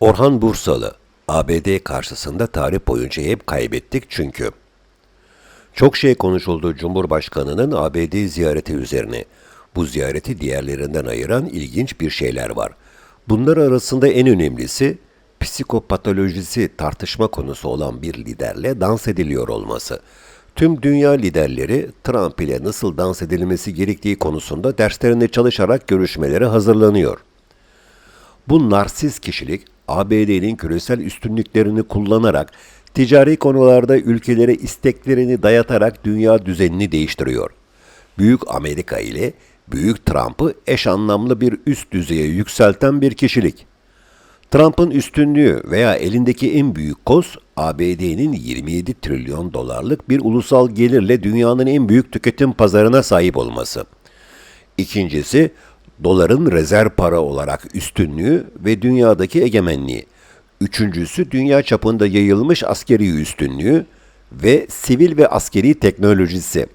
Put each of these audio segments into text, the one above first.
Orhan Bursalı, ABD karşısında tarih boyunca hep kaybettik çünkü. Çok şey konuşuldu Cumhurbaşkanı'nın ABD ziyareti üzerine. Bu ziyareti diğerlerinden ayıran ilginç bir şeyler var. Bunlar arasında en önemlisi psikopatolojisi tartışma konusu olan bir liderle dans ediliyor olması. Tüm dünya liderleri Trump ile nasıl dans edilmesi gerektiği konusunda derslerinde çalışarak görüşmelere hazırlanıyor. Bu narsist kişilik ABD'nin küresel üstünlüklerini kullanarak ticari konularda ülkelere isteklerini dayatarak dünya düzenini değiştiriyor. Büyük Amerika ile Büyük Trump'ı eş anlamlı bir üst düzeye yükselten bir kişilik. Trump'ın üstünlüğü veya elindeki en büyük koz ABD'nin 27 trilyon dolarlık bir ulusal gelirle dünyanın en büyük tüketim pazarına sahip olması. İkincisi, doların rezerv para olarak üstünlüğü ve dünyadaki egemenliği. Üçüncüsü, dünya çapında yayılmış askeri üstünlüğü ve sivil ve askeri teknolojisi.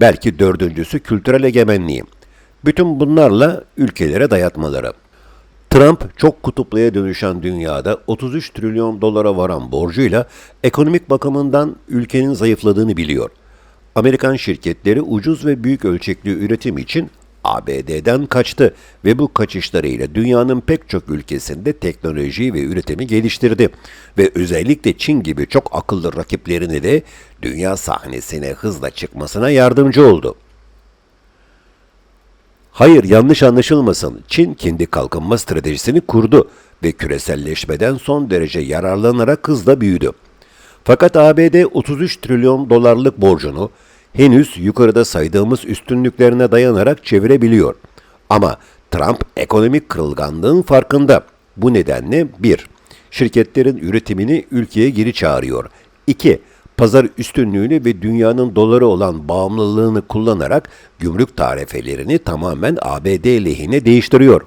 Belki dördüncüsü kültürel egemenliği. Bütün bunlarla ülkelere dayatmaları. Trump çok kutupluya dönüşen dünyada 33 trilyon dolara varan borcuyla ekonomik bakımından ülkenin zayıfladığını biliyor. Amerikan şirketleri ucuz ve büyük ölçekli üretim için ABD'den kaçtı ve bu kaçışlarıyla dünyanın pek çok ülkesinde teknolojiyi ve üretimi geliştirdi ve özellikle Çin gibi çok akıllı rakiplerini de dünya sahnesine hızla çıkmasına yardımcı oldu. Hayır yanlış anlaşılmasın. Çin kendi kalkınma stratejisini kurdu ve küreselleşmeden son derece yararlanarak hızla büyüdü. Fakat ABD 33 trilyon dolarlık borcunu henüz yukarıda saydığımız üstünlüklerine dayanarak çevirebiliyor. Ama Trump ekonomik kırılganlığın farkında. Bu nedenle 1. Şirketlerin üretimini ülkeye geri çağırıyor. 2 pazar üstünlüğünü ve dünyanın doları olan bağımlılığını kullanarak gümrük tarifelerini tamamen ABD lehine değiştiriyor.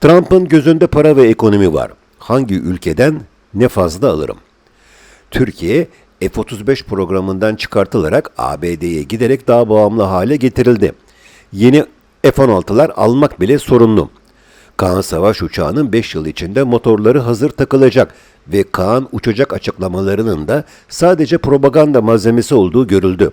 Trump'ın gözünde para ve ekonomi var. Hangi ülkeden ne fazla alırım? Türkiye F-35 programından çıkartılarak ABD'ye giderek daha bağımlı hale getirildi. Yeni F-16'lar almak bile sorunlu. Kaan Savaş uçağının 5 yıl içinde motorları hazır takılacak ve Kaan uçacak açıklamalarının da sadece propaganda malzemesi olduğu görüldü.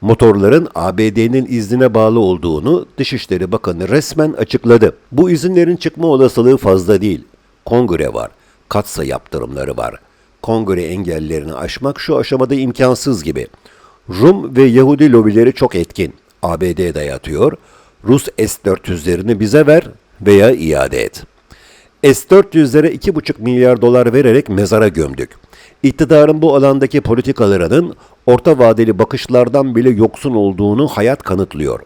Motorların ABD'nin iznine bağlı olduğunu Dışişleri Bakanı resmen açıkladı. Bu izinlerin çıkma olasılığı fazla değil. Kongre var, katsa yaptırımları var. Kongre engellerini aşmak şu aşamada imkansız gibi. Rum ve Yahudi lobileri çok etkin. ABD dayatıyor. Rus S-400'lerini bize ver veya iade et. S-400'lere 2,5 milyar dolar vererek mezara gömdük. İktidarın bu alandaki politikalarının orta vadeli bakışlardan bile yoksun olduğunu hayat kanıtlıyor.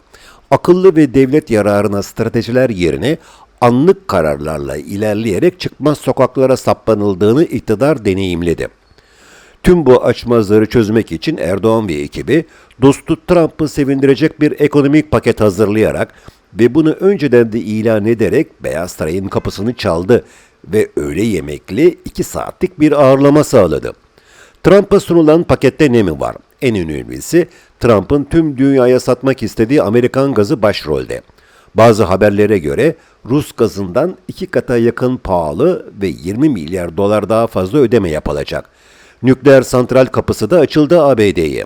Akıllı ve devlet yararına stratejiler yerine anlık kararlarla ilerleyerek çıkmaz sokaklara saplanıldığını iktidar deneyimledi. Tüm bu açmazları çözmek için Erdoğan ve ekibi dostu Trump'ı sevindirecek bir ekonomik paket hazırlayarak ve bunu önceden de ilan ederek Beyaz Saray'ın kapısını çaldı ve öğle yemekli 2 saatlik bir ağırlama sağladı. Trump'a sunulan pakette ne mi var? En önemlisi Trump'ın tüm dünyaya satmak istediği Amerikan gazı başrolde. Bazı haberlere göre Rus gazından iki kata yakın pahalı ve 20 milyar dolar daha fazla ödeme yapılacak. Nükleer santral kapısı da açıldı ABD'ye.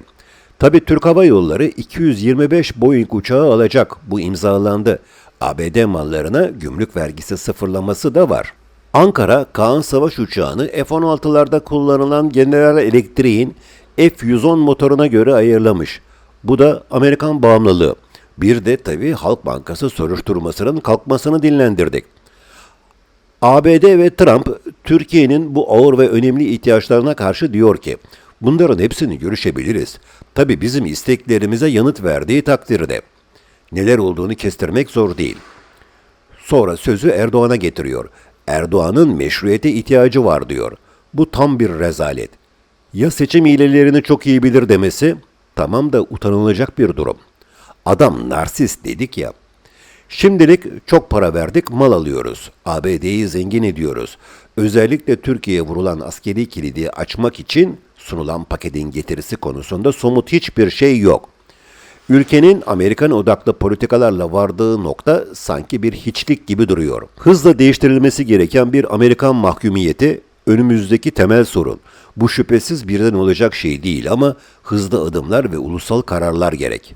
Tabi Türk Hava Yolları 225 Boeing uçağı alacak. Bu imzalandı. ABD mallarına gümrük vergisi sıfırlaması da var. Ankara, Kaan Savaş uçağını F-16'larda kullanılan General Electric'in F-110 motoruna göre ayırlamış. Bu da Amerikan bağımlılığı. Bir de tabii Halk Bankası soruşturmasının kalkmasını dinlendirdik. ABD ve Trump, Türkiye'nin bu ağır ve önemli ihtiyaçlarına karşı diyor ki, bunların hepsini görüşebiliriz. Tabi bizim isteklerimize yanıt verdiği takdirde. Neler olduğunu kestirmek zor değil. Sonra sözü Erdoğan'a getiriyor. Erdoğan'ın meşruiyete ihtiyacı var diyor. Bu tam bir rezalet. Ya seçim hilelerini çok iyi bilir demesi? Tamam da utanılacak bir durum. Adam narsist dedik ya. Şimdilik çok para verdik, mal alıyoruz. ABD'yi zengin ediyoruz. Özellikle Türkiye'ye vurulan askeri kilidi açmak için sunulan paketin getirisi konusunda somut hiçbir şey yok. Ülkenin Amerikan odaklı politikalarla vardığı nokta sanki bir hiçlik gibi duruyor. Hızla değiştirilmesi gereken bir Amerikan mahkumiyeti önümüzdeki temel sorun. Bu şüphesiz birden olacak şey değil ama hızlı adımlar ve ulusal kararlar gerek.